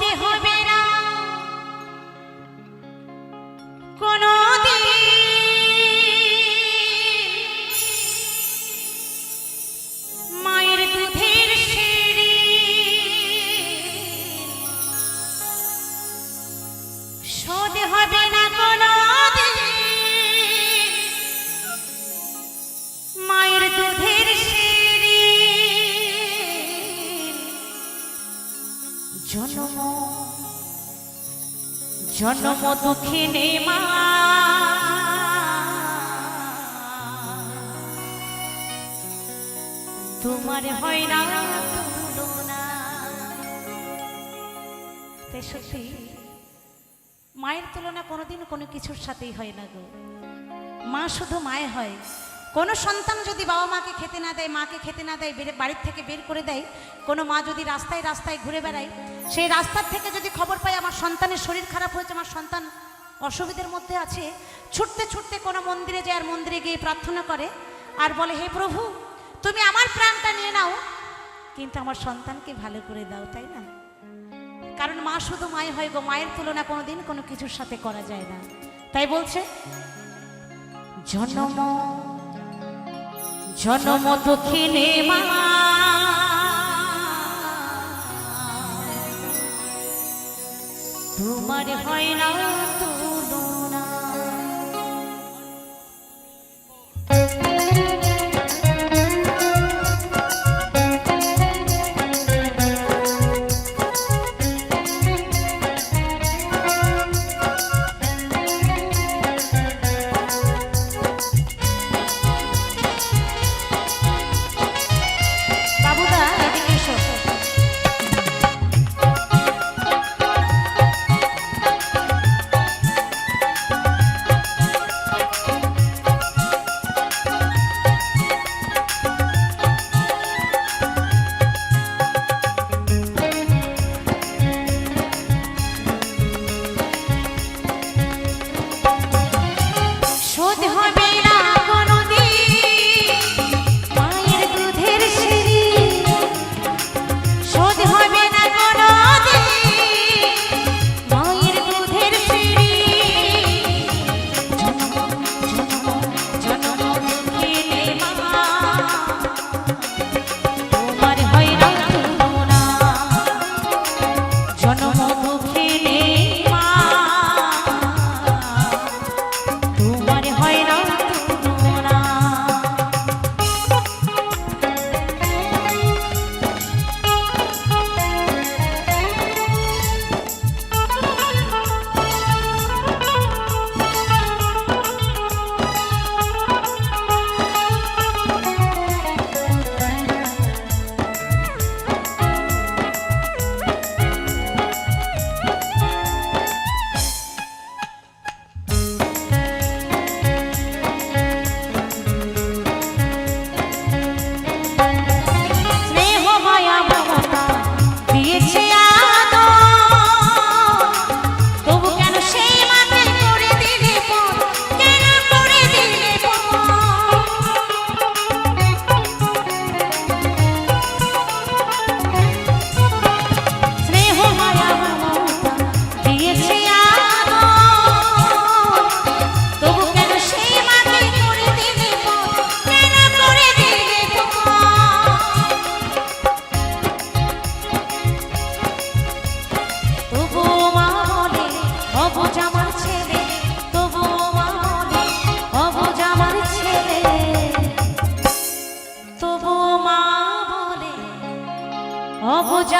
হতে হবে জনম দুঃখিনী মা। তোমার হয় না সত্যি, মায়ের তুলনা কোনোদিন কোনো কিছুর সাথেই হয় না গো। মা শুধু মায়ে হয়। কোনো সন্তান যদি বাবা মাকে খেতে না দেয়, মাকে খেতে না দেয় বাড়ির থেকে বের করে দেয়, কোনো মা যদি রাস্তায় রাস্তায় ঘুরে বেড়ায় সেই রাস্তার থেকে যদি খবর পাই আমার সন্তানের শরীর খারাপ হয়েছে, আমার সন্তান অসুবিধের মধ্যে আছে, ছুটতে ছুটতে কোনো মন্দিরে যায় আর মন্দিরে গিয়ে প্রার্থনা করে আর বলে, হে প্রভু, তুমি আমার প্রাণটা নিয়ে নাও। কিন্তু আমার সন্তানকে ভালো করে দাও, তাই না? কারণ মা শুধু মাই হয় গো, মায়ের তুলনা কোনোদিন কোনো কিছুর সাথে করা যায় না। তাই বলছে, জনম জনম দক্ষিণে মা তোমার হয় না তুলনা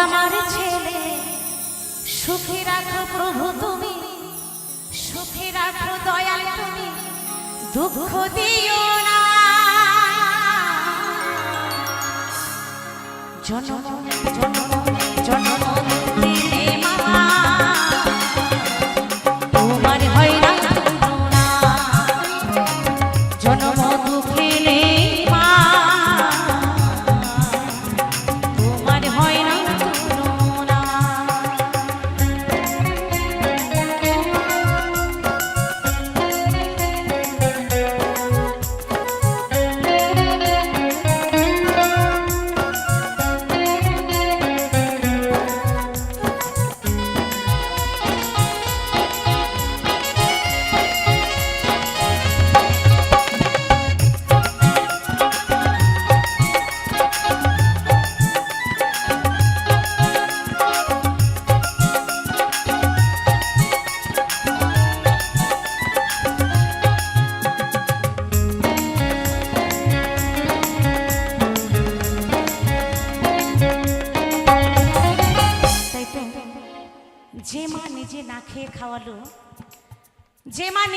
আমার ছেলে, সুখী রাখো প্রভু তুমি, সুখী রাখো দয়াল তুমি, দুঃখ দিও না। জনম জনম জনম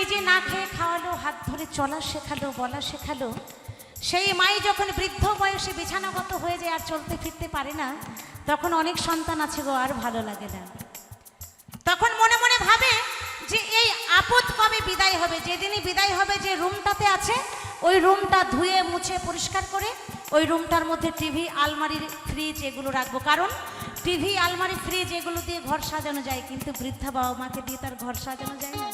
নিজে না খেয়ে খাওয়ালো, হাত ধরে চলা শেখালো, বলা শেখালো। সেই মাই যখন বৃদ্ধ বয়সে বিছানাগত হয়ে যায় আর চলতে ফিরতে পারে না, তখন অনেক সন্তান আছে গো, আর ভালো লাগে না। তখন মনে মনে ভাবে যে এই আপদ কবে বিদায় হবে? যেদিনই বিদায় হবে যে রুমটাতে আছে, ওই রুমটা ধুয়ে, মুছে, পরিষ্কার করে, ওই রুমটার মধ্যে টিভি, আলমারির ফ্রিজ এগুলো রাখব। কারণ টিভি আলমারি ফ্রিজ এগুলো দিয়ে ঘর সাজানো যায়, কিন্তু বৃদ্ধা বাবা মাকে দিয়ে তার ঘর সাজানো যায় না।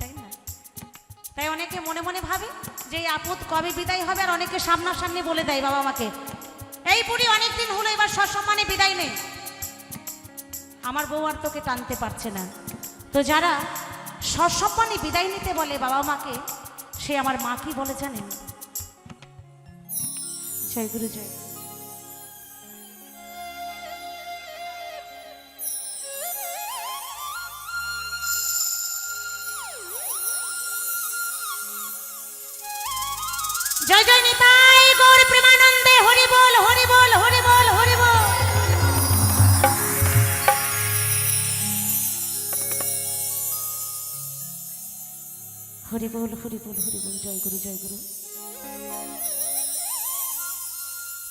তাই না? তাই অনেকে মনে মনে ভাবে যে এই আপদ কবে বিদায় হবে আর অনেকে সামনাসামনি বলে দেয় বাবা মাকে এই বুড়ি অনেকদিন হলো এবার সসম্মানে বিদায় নেই। আমার বউ আর তোকে টানতে পারছে না। তো যারা সসম্মানে বিদায় নিতে বলে বাবা মাকে, সে আমার মা কি বলে জানেন? জয় গুরু। জয় হরি বল হরি বল হরি বল, জয় গুরু জয় গুরু।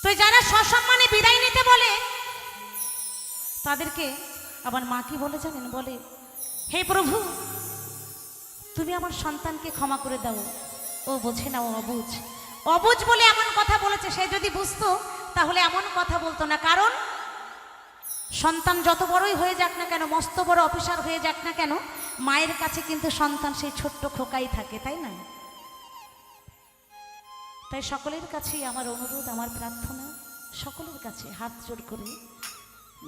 তো যারা সসম্মানে বিদায় নিতে বলে, তাদেরকে আবার মা কি বলে জানেন? বলে, হে প্রভু, তুমি আমার সন্তানকে ক্ষমা করে দাও। ও বোঝে না, ও অবুঝ। অবুঝ বলে এমন কথা বলেছে, সে যদি বুঝতো, তাহলে এমন কথা বলতো না। কারণ, সন্তান যত বড়ই হয়ে যাক না কেন, মস্ত বড় অফিসার হয়ে যাক না কেন মায়ের কাছে কিন্তু সন্তান সেই ছোট্ট খোকাই থাকে, তাই না? তাই সকলের কাছেই আমার অনুরোধ, আমার প্রার্থনা, সকলের কাছে হাত জোর করে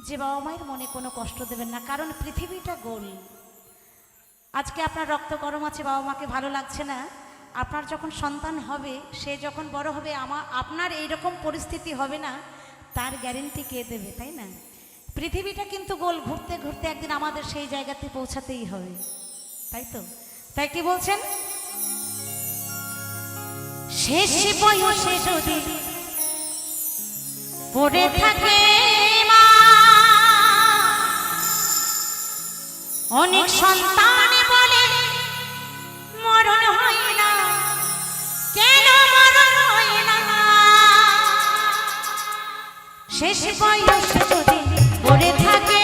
যে বাবা মায়ের মনে কোনো কষ্ট দেবেন না, কারণ পৃথিবীটা গোল। আজকে আপনার রক্ত গরম আছে, বাবা মাকে ভালো লাগছে না। আপনার যখন সন্তান হবে, সে যখন বড় হবে, আমা, আপনার এইরকম পরিস্থিতি হবে না, তার গ্যারেন্টি কে দেবে, তাই না? পৃথিবীটা কিন্তু গোল ঘুরতে ঘুরতে একদিন আমাদের সেই জায়গাতে পৌঁছাতেই হবে। তাই তো? তাই কি বলছেন? শেষ বয়সে যদি পড়ে থাকে অনেক সন্তান বলে মরণ হয় না। কেন মরণ হয় না? শেষ বয়সে যদি পড়ে থাকে